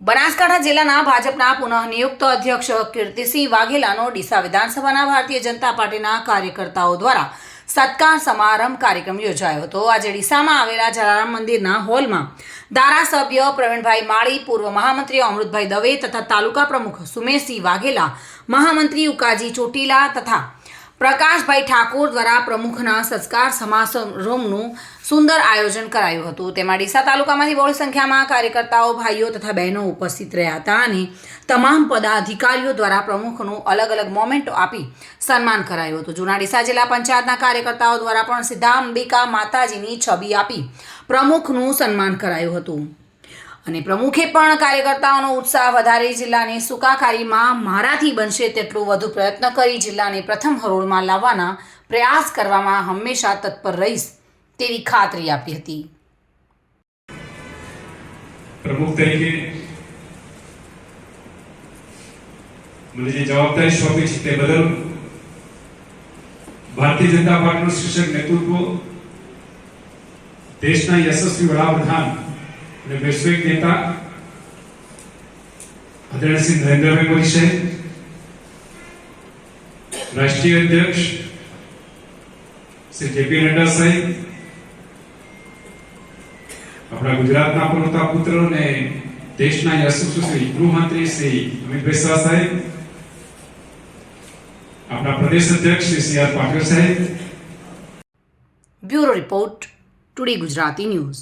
બનાસકાંઠા જિલ્લાના ભાજપના પુનઃનિયુક્ત અધ્યક્ષ કીર્તિસિંહ વાઘેલાનો ડીસા વિધાનસભાના ભારતીય જનતા પાર્ટીના કાર્યકર્તાઓ દ્વારા સત્કાર સમારંભ કાર્યક્રમ યોજાયો હતો. આજે ડીસામાં આવેલા જલારામ મંદિરના હોલમાં ધારાસભ્ય પ્રવીણભાઈ માળી, પૂર્વ મહામંત્રી અમૃતભાઈ દવે તથા તાલુકા પ્રમુખ સુમેશસિંહ વાઘેલા, મહામંત્રી ઉકાજી ચોટીલા તથા પ્રકાશભાઈ ઠાકોર દ્વારા પ્રમુખના સત્કાર સમારોહનું સુંદર આયોજન કરાયું હતું. તેમાં ડીસા તાલુકામાંથી બહોળી સંખ્યામાં કાર્યકર્તાઓ, ભાઈઓ તથા બહેનો ઉપસ્થિત રહ્યા હતા અને તમામ પદાધિકારીઓ દ્વારા પ્રમુખનું અલગ અલગ મોમેન્ટો આપી સન્માન કરાયું હતું. જૂના ડીસા જિલ્લા પંચાયતના કાર્યકર્તાઓ દ્વારા પણ સીધા અંબિકા માતાજીની છબી આપી પ્રમુખનું સન્માન કરાયું હતું. અને પ્રમુખે પણ કાર્યકર્તાઓનો ઉત્સાહ વધારી જિલ્લાની સુકાકારીમાં મારાથી બનશે તેટલું વધુ પ્રયત્ન કરી જિલ્લાને પ્રથમ હરોળમાં લાવવાના પ્રયાસ કરવામાં હંમેશા તત્પર રહીશ તેવી ખાતરી આપી હતી. પ્રમુખ તરીકે મને જે જવાબદારી સોંપી છે તે બદલ ભારતીય જનતા પાર્ટીનું શિક્ષક નેતૃત્વ દેશના યશસ્વી વડાપ્રધાન અને વૈશ્વિક નેતા આદરણીય શ્રી નરેન્દ્રભાઈ મોદી સાહેબ રાષ્ટ્રીય અધ્યક્ષ શ્રી જેપી નડ્ડા સાહેબ આપણા ગુજરાતના પનોતા પુત્ર અને દેશના યશસ્વી ગૃહમંત્રી શ્રી અમિતભાઈ શાહ સાહેબ આપણા પ્રદેશ અધ્યક્ષ Shri C R Patil Saheb bureau report today Gujarati news